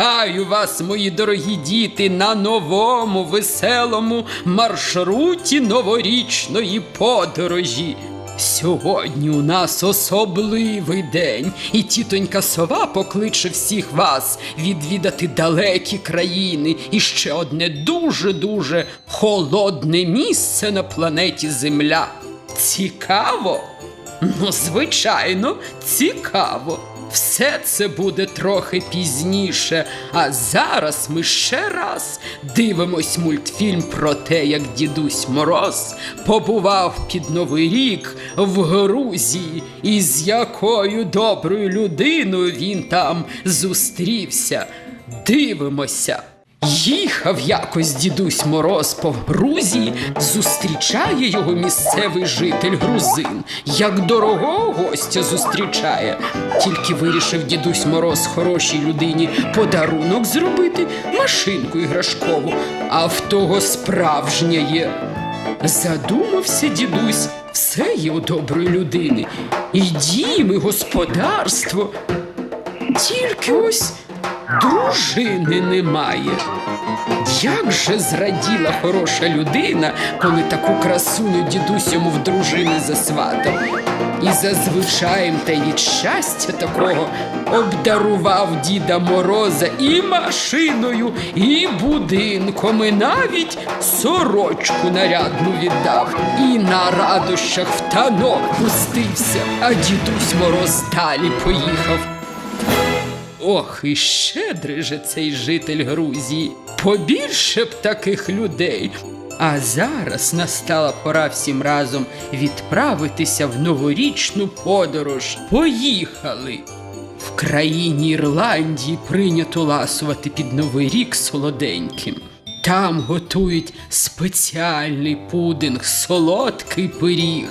Вітаю вас, мої дорогі діти, на новому веселому маршруті новорічної подорожі. Сьогодні у нас особливий день, і тітонька сова покличе всіх вас відвідати далекі країни і ще одне дуже-дуже холодне місце на планеті Земля. Цікаво? Ну, звичайно, цікаво. Все це буде трохи пізніше. А зараз ми ще раз дивимось мультфільм про те, як дідусь Мороз побував під Новий рік в Грузії, і з якою доброю людиною він там зустрівся. Дивимося. Їхав якось дідусь Мороз по Грузії, зустрічає його місцевий житель грузин, як дорогого гостя зустрічає. Тільки вирішив дідусь Мороз хорошій людині подарунок зробити, машинку іграшкову, а в того справжня є. Задумався дідусь, все є у доброї людини, і дім, і господарство. Тільки ось дружини немає. Як же зраділа хороша людина, коли таку красуню дідусь йому в дружини засватав. І за звичаєм та від щастя такого обдарував діда Мороза і машиною, і будинком, і навіть сорочку нарядну віддав, і на радощах в танок пустився, а дідусь Мороз далі поїхав. Ох, і щедрий же цей житель Грузії. Побільше б таких людей. А зараз настала пора всім разом відправитися в новорічну подорож. Поїхали! В країні Ірландії прийнято ласувати під Новий рік солоденьким. Там готують спеціальний пудинг, солодкий пиріг.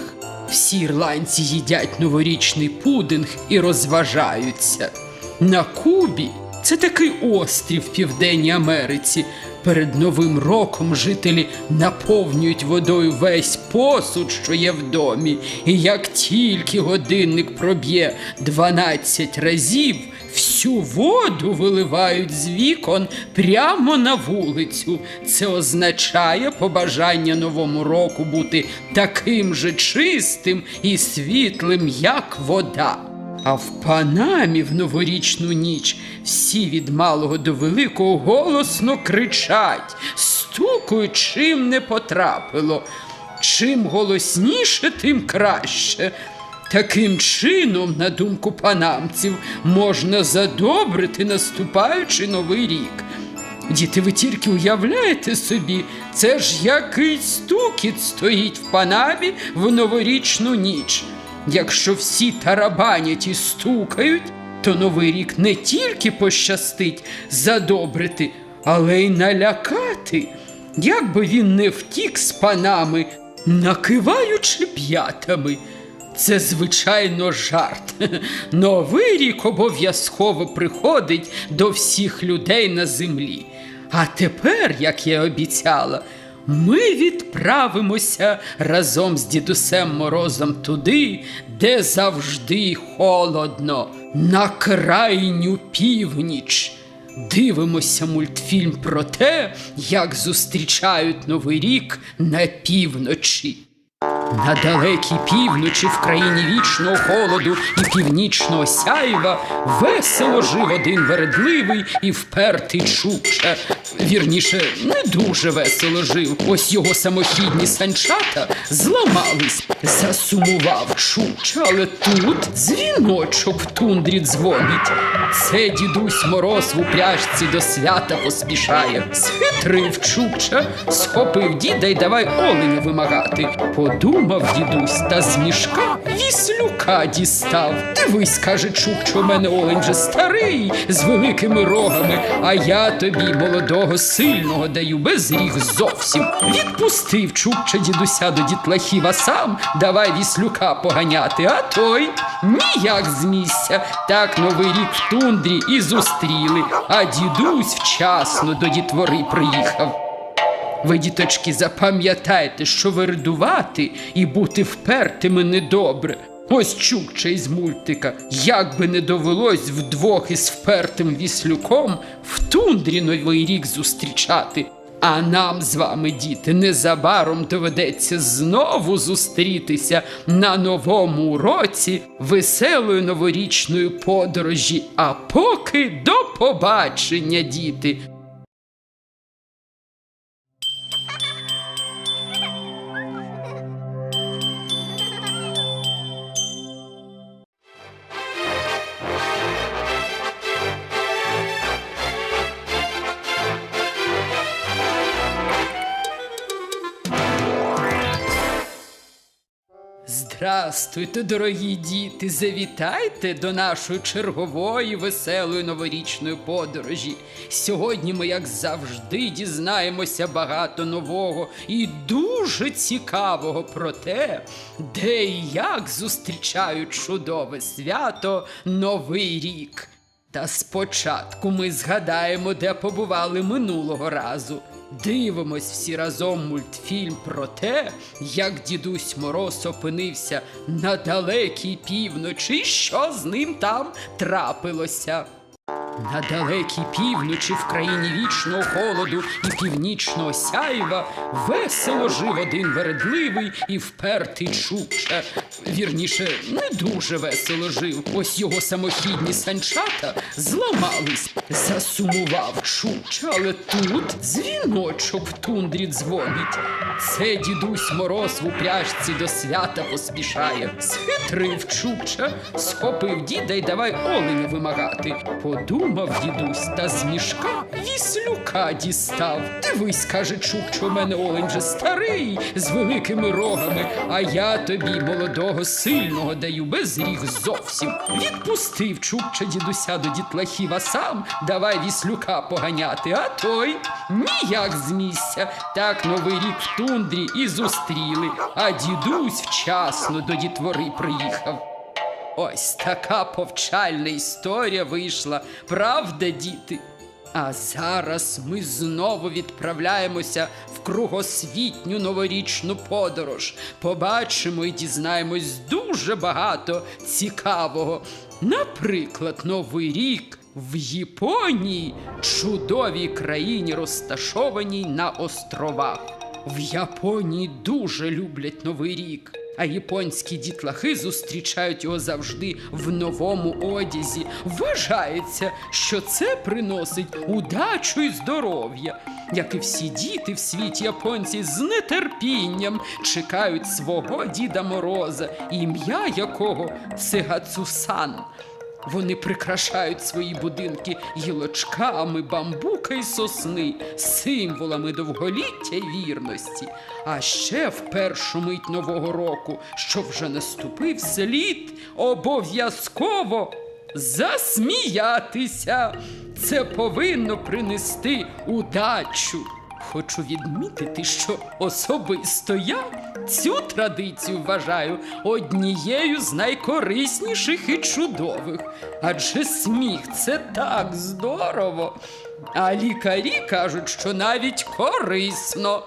Всі ірландці їдять новорічний пудинг і розважаються. На Кубі це такий острів в Південній Америці. Перед Новим роком жителі наповнюють водою весь посуд, що є в домі. І як тільки годинник проб'є 12 разів, всю воду виливають з вікон прямо на вулицю. Це означає побажання новому року бути таким же чистим і світлим, як вода. А в Панамі в новорічну ніч всі від малого до великого голосно кричать, стукають, чим не потрапило. Чим голосніше, тим краще. Таким чином, на думку панамців, можна задобрити наступаючий новий рік. Діти, ви тільки уявляєте собі, це ж який стукіт стоїть в Панамі в новорічну ніч. Якщо всі тарабанять і стукають, то новий рік не тільки пощастить задобрити, але й налякати. Як би він не втік з панами, накиваючи п'ятами. Це, звичайно, жарт. Новий рік обов'язково приходить до всіх людей на землі. А тепер, як я обіцяла, ми відправимося разом з дідусем Морозом туди, де завжди холодно, на крайню північ. Дивимося мультфільм про те, як зустрічають Новий рік на півночі. На далекій півночі в країні вічного холоду і північного сяйва весело жив один вередливий і впертий чукча. Вірніше, не дуже весело жив. Ось його самохідні санчата зламались. Засумував чуч, але тут дзвіночок в тундрі дзвонить. Це дідусь мороз в упряжці до свята поспішає. Схитрив чукча, схопив діда й давай оленя вимагати. Подумав дідусь, та з мішка віслюка дістав. Дивись, каже Чукчо, мене олень же старий, з великими рогами, а я тобі молодого сильного даю без ріг зовсім. Відпустив Чукча дідуся до дітлахів, а сам давай віслюка поганяти, а той ніяк з місця. Так новий рік в тундрі і зустріли, а дідусь вчасно до дітвори приїхав. Ви, діточки, запам'ятайте, що вердувати і бути впертими недобре. Ось чукча із мультика. Як би не довелось вдвох із впертим віслюком в тундрі новий рік зустрічати. А нам з вами, діти, незабаром доведеться знову зустрітися на новому уроці веселої новорічної подорожі. А поки до побачення, діти! Здрастуйте, дорогі діти! Завітайте до нашої чергової веселої новорічної подорожі. Сьогодні ми, як завжди, дізнаємося багато нового і дуже цікавого про те, де і як зустрічають чудове свято Новий рік. Та спочатку ми згадаємо, де побували минулого разу. Дивимось всі разом мультфільм про те, як дідусь Мороз опинився на далекій півночі, що з ним там трапилося. На далекій півночі в країні вічного холоду і північного сяйва весело жив один вередливий і впертий чукча. Вірніше, не дуже весело жив. Ось його самохідні санчата зламались. Засумував чукча, але тут дзвіночок в тундрі дзвонить. Це дідусь мороз в упряжці до свята поспішає. Схитрив чукча, схопив діда й давай оленя вимагати. Подумав дідусь, та з мішка віслюка дістав. Дивись, каже Чукчо, у мене олень вже старий, з великими рогами, а я тобі молодого, сильного даю без ріг зовсім. Відпустив Чукча дідуся до дітлахів, а сам давай віслюка поганяти, а той ніяк з місця. Так новий рік в тундрі і зустріли, а дідусь вчасно до дітвори приїхав. Ось така повчальна історія вийшла, правда, діти? А зараз ми знову відправляємося в кругосвітню новорічну подорож. Побачимо і дізнаємось дуже багато цікавого. Наприклад, Новий рік в Японії, чудовій країні, розташованій на островах. В Японії дуже люблять Новий рік. А японські дітлахи зустрічають його завжди в новому одязі. Вважається, що це приносить удачу і здоров'я. Як і всі діти в світі японці з нетерпінням чекають свого Діда Мороза, ім'я якого Сигацусан. Вони прикрашають свої будинки гілочками, бамбука і сосни, символами довголіття й вірності. А ще в першу мить нового року, що вже наступив слід, обов'язково засміятися. Це повинно принести удачу. Хочу відмітити, що особисто я цю традицію вважаю однією з найкорисніших і чудових. Адже сміх це так здорово. А лікарі кажуть, що навіть корисно.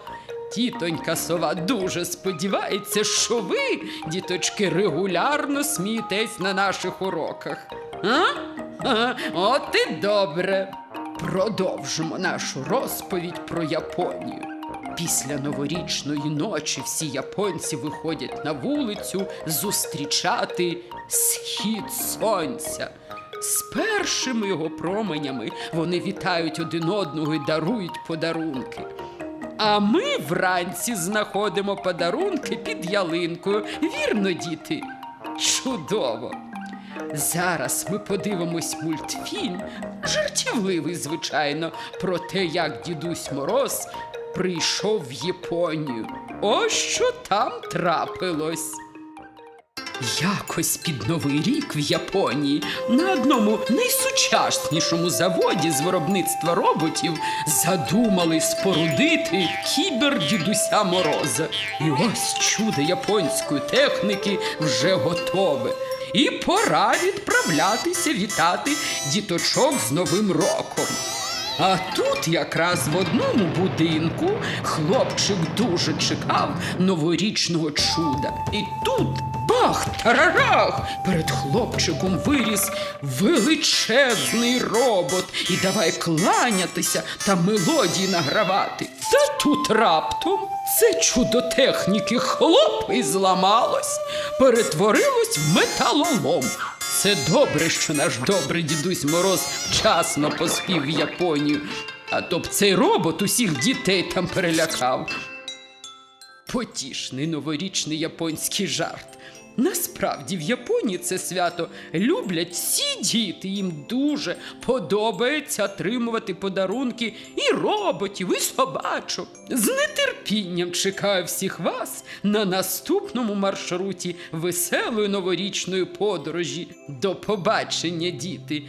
Тітонька сова дуже сподівається, що ви, діточки, регулярно смієтесь на наших уроках. А? От і добре. Продовжимо нашу розповідь про Японію. Після новорічної ночі всі японці виходять на вулицю зустрічати схід сонця. З першими його променями вони вітають один одного і дарують подарунки. А ми вранці знаходимо подарунки під ялинкою. Вірно, діти? Чудово! Зараз ми подивимось мультфільм, жартівливий, звичайно, про те, як дідусь Мороз прийшов в Японію. Ось що там трапилось. Якось під Новий рік в Японії на одному найсучаснішому заводі з виробництва роботів задумали спорудити кібер дідуся Мороза. І ось чудо японської техніки вже готове. І пора відправлятися вітати діточок з Новим роком. А тут якраз в одному будинку хлопчик дуже чекав новорічного чуда. І тут бах тарарах! Перед хлопчиком виріс величезний робот і давай кланятися та мелодії награвати. Та тут раптом це чудо техніки хлоп зламалось, перетворилось в металолом. Це добре, що наш добрий дідусь Мороз вчасно поспів в Японію, а то б цей робот усіх дітей там перелякав. Потішний новорічний японський жарт. Насправді в Японії це свято люблять всі діти. Їм дуже подобається отримувати подарунки і роботів, і собачок. З нетерпінням чекаю всіх вас на наступному маршруті веселої новорічної подорожі. До побачення, діти!